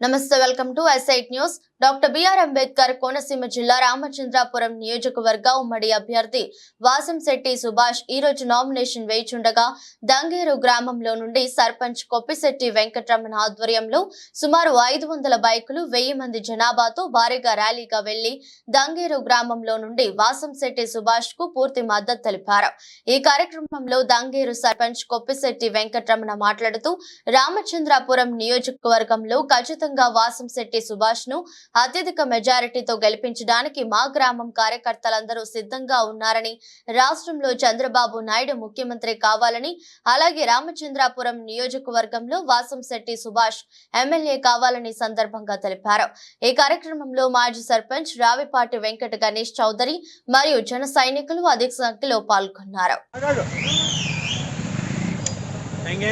నమస్తే welcome to ఎస్ఐట్ news doctor B R Ambedkar Konaseema జిల్లా రామచంద్రాపురం నియోజకవర్గ ఉమ్మడి అభ్యర్థి వాసంశెట్టి సుభాష్ ఈ రోజు నామినేషన్ వేయిచుండగా దంగేరు గ్రామంలో నుండి సర్పంచ్ కొప్పిశెట్టి వెంకటరమణ ఆధ్వర్యంలో సుమారు ఐదు వందల బైకులు వెయ్యి మంది జనాభాతో భారీగా ర్యాలీగా వెళ్ళి దంగేరు గ్రామంలో నుండి వాసంశెట్టి సుభాష్కు పూర్తి మద్దతు తెలిపారు. ఈ కార్యక్రమంలో దంగేరు సర్పంచ్ కొప్పిశెట్టి వెంకటరమణ మాట్లాడుతూ రామచంద్రాపురం నియోజకవర్గంలో ఖచ్చితంగా వాసంశెట్టి సుభాష్ను అత్యధిక మెజారిటీతో గెలిపించడానికి మా గ్రామం కార్యకర్తలందరూ సిద్ధంగా ఉన్నారని రాష్ట్రంలో చంద్రబాబు నాయుడు ముఖ్యమంత్రి కావాలని అలాగే రామచంద్రాపురం నియోజకవర్గంలో వాసంశెట్టి సుభాష్ ఎమ్మెల్యే కావాలని సందర్భంగా తెలిపారు. ఈ కార్యక్రమంలో మాజీ సర్పంచ్ రావిపాటి వెంకట గణేష్ చౌదరి మరియు జన సైనికులు అధిక సంఖ్యలో పాల్గొన్నారు.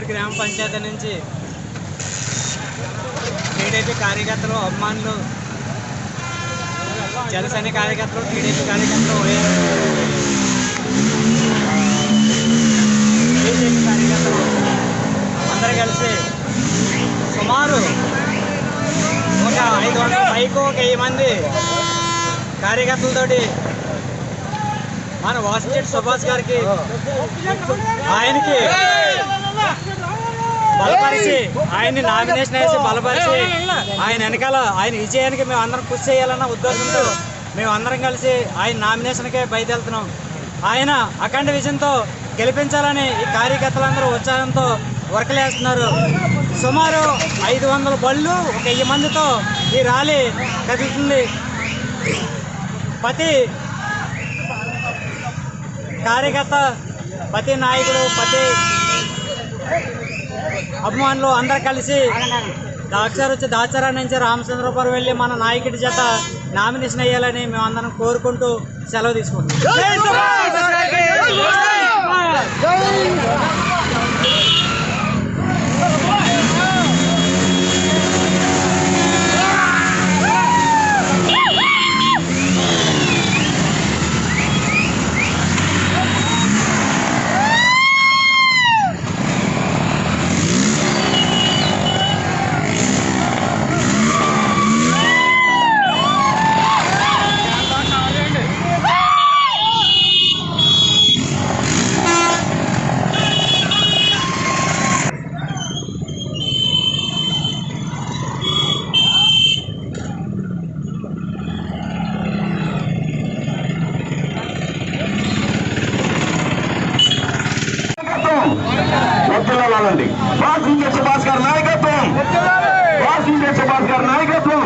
గ్రామ పంచాయతీ నుంచి టీడీపీ కార్యకర్తలు అభిమానులు జనసేన కార్యకర్తలు టీడీపీ కార్యకర్తలు బీజేపీ కార్యకర్తలు అందరూ కలిసి సుమారు ఒక ఐదు వందల పైకు ఒక వెయ్యి మంది కార్యకర్తలతోటి మన వాసిచెట్టి సుభాష్ గారికి ఆయనకి బలపరిచి ఆయన్ని నామినేషన్ వేసి బలపరిచి ఆయన వెనకాల ఆయన విజయానికి మేము అందరం కృషి చేయాలన్న ఉద్దేశంతో మేము అందరం కలిసి ఆయన నామినేషన్కే బయలుదేరుతున్నాం. ఆయన అఖండ విజయంతో గెలిపించాలని ఈ కార్యకర్తలందరూ ఉత్సాహంతో వర్కలేస్తున్నారు సుమారు ఐదు వందల బళ్ళు ఒక వెయ్యి మందితో ఈ ర్యాలీ కదులుతుంది ప్రతి కార్యకర్త ప్రతి నాయకుడు ప్రతి అభిమానులు అందరు కలిసి దాక్షారు వచ్చి దాచారా నుంచి రామచంద్రపురం వెళ్ళి మన నాయకుడి చేత నామినేషన్ అయ్యాలని మేము అందరం కోరుకుంటూ సెలవు తీసుకుంటాం వద్దులాలండి వాసించే సుభాష్ గారి నాయకత్వం వాసించే సుభాష్ గారి నాయకత్వం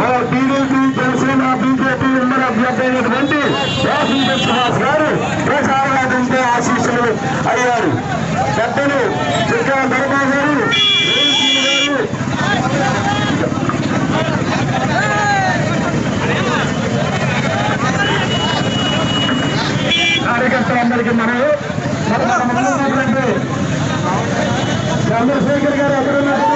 మన టీడీపీ జనసేన బీజేపీ ఉమ్మడి అభ్యర్థి అయినటువంటి వాసించే Subhash Cuando se encargará, pero